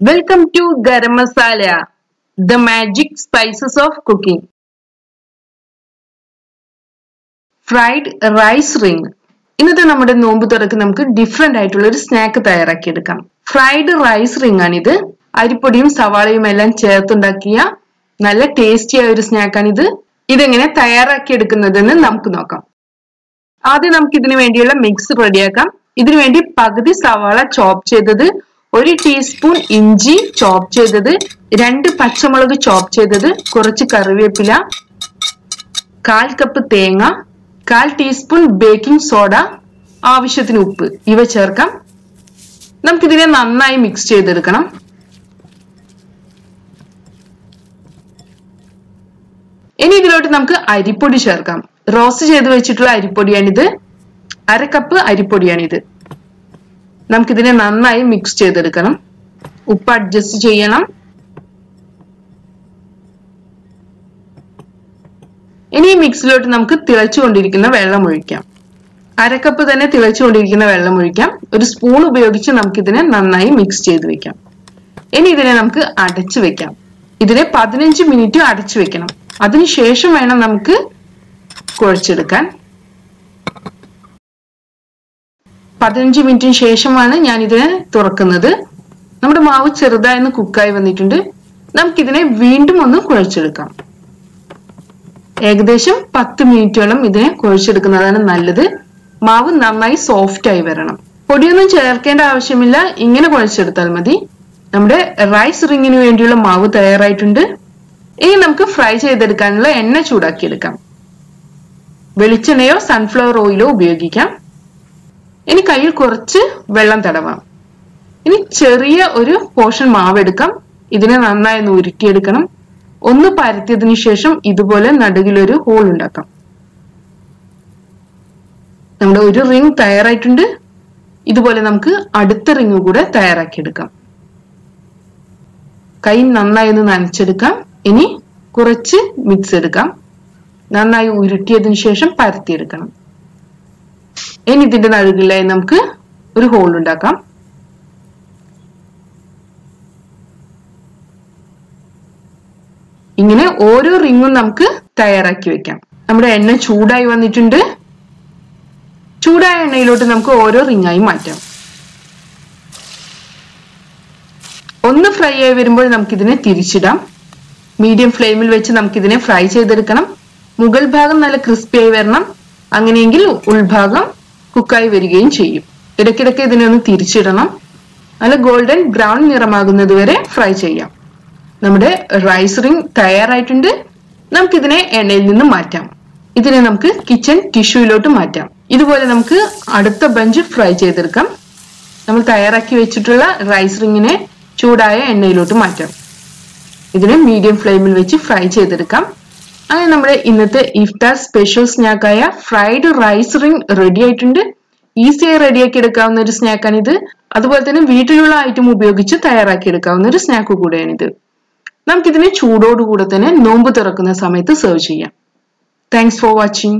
Welcome to garam masala the magic spices of cooking fried rice ring ഇന്നത്തെ നമ്മുടെ നോമ്പ് തുറക്ക് നമുക്ക് ഡിഫറെന്റ് ആയിട്ടുള്ള ഒരു സ്നാക്ക് തയ്യാറാക്കി എടുക്കാം. ഫ്രൈഡ് റൈസ് റിംഗ് ആണിത്. അരിപ്പൊടിയും സവാളയും എല്ലാം ചേർത്തുണ്ടാക്കിയ നല്ല ടേസ്റ്റി ആയ ഒരു സ്നാക്കാണിത് ഇതെങ്ങനെ തയ്യാറാക്കിയെടുക്കുന്നതെന്ന് നമുക്ക് നോക്കാം. ആദ്യം നമുക്ക് ഇതിനു വേണ്ടിയുള്ള മിക്സ് റെഡിയാക്കാം ഇതിനു വേണ്ടി പകുതി സവാള ചോപ്പ് ചെയ്തത് ഒരു ടീസ്പൂൺ ഇഞ്ചി ചോപ്പ് ചെയ്തത് രണ്ട് പച്ചമുളക് ചോപ്പ് ചെയ്തത് കുറച്ച് കറിവേപ്പില കാൽ കപ്പ് തേങ്ങ കാൽ ടീസ്പൂൺ ബേക്കിംഗ് സോഡ ആവശ്യത്തിന് ഉപ്പ്. ഇവ ചേർക്കാം. നമുക്കിതിനെ നന്നായി മിക്സ് ചെയ്തെടുക്കണം. ഇനി ഇതിലോട്ട് നമുക്ക് അരിപ്പൊടി ചേർക്കാം. റോസ്റ്റ് ചെയ്ത് വെച്ചിട്ടുള്ള അരിപ്പൊടിയാണിത്. അര കപ്പ് അരിപ്പൊടിയാണിത്. നമുക്കിതിനെ നന്നായി മിക്സ് ചെയ്തെടുക്കണം. ഉപ്പ് അഡ്ജസ്റ്റ് ചെയ്യണം. ഇനി ഈ മിക്സിലോട്ട് നമുക്ക് തിളച്ചുകൊണ്ടിരിക്കുന്ന വെള്ളം ഒഴിക്കാം. അരക്കപ്പ് തന്നെ തിളച്ചുകൊണ്ടിരിക്കുന്ന വെള്ളം ഒഴിക്കാം. ഒരു സ്പൂൺ ഉപയോഗിച്ച് നമുക്കിതിനെ നന്നായി മിക്സ് ചെയ്ത് വെക്കാം. ഇനി ഇതിനെ നമുക്ക് അടച്ചു വെക്കാം. ഇതിനെ പതിനഞ്ച് മിനിറ്റ് അടച്ചു വെക്കണം. അതിനുശേഷം വേണം നമുക്ക് കുഴച്ചെടുക്കാൻ. പതിനഞ്ച് മിനിറ്റിന് ശേഷമാണ് ഞാൻ ഇതിനെ തുറക്കുന്നത്. നമ്മുടെ മാവ് ചെറുതായി കുക്കായി വന്നിട്ടുണ്ട്. നമുക്കിതിനെ വീണ്ടും ഒന്ന് കുഴച്ചെടുക്കാം. ഏകദേശം പത്ത് മിനിറ്റോളം ഇതിനെ കുഴച്ചെടുക്കുന്നതാണ് നല്ലത്. മാവ് നന്നായി സോഫ്റ്റ് ആയി വരണം. പൊടിയൊന്നും ചേർക്കേണ്ട ആവശ്യമില്ല. ഇങ്ങനെ കുഴച്ചെടുത്താൽ മതി. നമ്മുടെ റൈസ് റിങ്ങിന് വേണ്ടിയുള്ള മാവ് തയ്യാറായിട്ടുണ്ട്. ഇനി നമുക്ക് ഫ്രൈ ചെയ്തെടുക്കാനുള്ള എണ്ണ ചൂടാക്കിയെടുക്കാം. വെളിച്ചെണ്ണയോ സൺഫ്ലവർ ഓയിലോ ഉപയോഗിക്കാം. ഇനി കയ്യിൽ കുറച്ച് വെള്ളം തടവാം. ഇനി ചെറിയ ഒരു പോർഷൻ മാവെടുക്കാം. ഇതിനെ നന്നായി ഒന്ന് ഉരുക്കിയെടുക്കണം. ഒന്ന് പരത്തിയതിനു ശേഷം ഇതുപോലെ നടുകിലൊരു ഹോൾ ഉണ്ടാക്കാം. നമ്മുടെ ഒരു റിംഗ് തയ്യാറായിട്ടുണ്ട്. ഇതുപോലെ നമുക്ക് അടുത്ത റിംഗ് കൂടെ തയ്യാറാക്കിയെടുക്കാം. കൈ നന്നായി ഒന്ന് നനച്ചെടുക്കാം. ഇനി കുറച്ച് മിക്സ് എടുക്കാം. നന്നായി ഉരുട്ടിയതിനു ശേഷം പരത്തിയെടുക്കണം. ഇനി ഇതിന്റെ നടുകിലായി നമുക്ക് ഒരു ഹോൾ ഉണ്ടാക്കാം. ഇങ്ങനെ ഓരോ റിങ്ങും നമുക്ക് തയ്യാറാക്കി വെക്കാം. നമ്മുടെ എണ്ണ ചൂടായി വന്നിട്ടുണ്ട്. ചൂടായ എണ്ണയിലോട്ട് നമുക്ക് ഓരോ റിങ്ങായി മാറ്റാം. ഒന്ന് ഫ്രൈ ആയി വരുമ്പോൾ നമുക്കിതിനെ തിരിച്ചിടാം. മീഡിയം ഫ്ലെയിമിൽ വെച്ച് നമുക്കിതിനെ ഫ്രൈ ചെയ്തെടുക്കണം. മുകൾ ഭാഗം നല്ല ക്രിസ്പി ആയി വരണം. അങ്ങനെയെങ്കിൽ ഉൾഭാഗം കുക്കായി വരികയും ചെയ്യും. ഇടയ്ക്കിടയ്ക്ക് ഇതിനെ ഒന്ന് തിരിച്ചിടണം. നല്ല ഗോൾഡൻ ബ്രൗൺ നിറമാകുന്നത് വരെ ഫ്രൈ ചെയ്യാം. നമ്മുടെ റൈസ് റിംഗ് തയ്യാറായിട്ടുണ്ട്. നമുക്കിതിനെ എണ്ണയിൽ നിന്ന് മാറ്റാം. ഇതിനെ നമുക്ക് കിച്ചൺ ടിഷ്യൂയിലോട്ട് മാറ്റാം. ഇതുപോലെ നമുക്ക് അടുത്ത ബഞ്ച് ഫ്രൈ ചെയ്തെടുക്കാം. നമ്മൾ തയ്യാറാക്കി വെച്ചിട്ടുള്ള റൈസ് റിങ്ങിനെ ചൂടായ എണ്ണയിലോട്ട് മാറ്റാം. ഇതിനെ മീഡിയം ഫ്ലെയിമിൽ വെച്ച് ഫ്രൈ ചെയ്തെടുക്കാം. അങ്ങനെ നമ്മുടെ ഇന്നത്തെ ഇഫ്താർ സ്പെഷ്യൽ സ്നാക്കായ ഫ്രൈഡ് റൈസ് റിംഗ് റെഡി ആയിട്ടുണ്ട്. ഈസിയായി റെഡിയാക്കി എടുക്കാവുന്ന ഒരു സ്നാക്കാണ് ഇത് അതുപോലെ തന്നെ വീട്ടിലുള്ള ഐറ്റം ഉപയോഗിച്ച് തയ്യാറാക്കി എടുക്കാവുന്ന ഒരു സ്നാക്ക് കൂടെയാണിത്. നമുക്കിതിനെ ചൂടോടുകൂടെ തന്നെ നോമ്പ് തുറക്കുന്ന സമയത്ത് സെർവ് ചെയ്യാം. Thanks for watching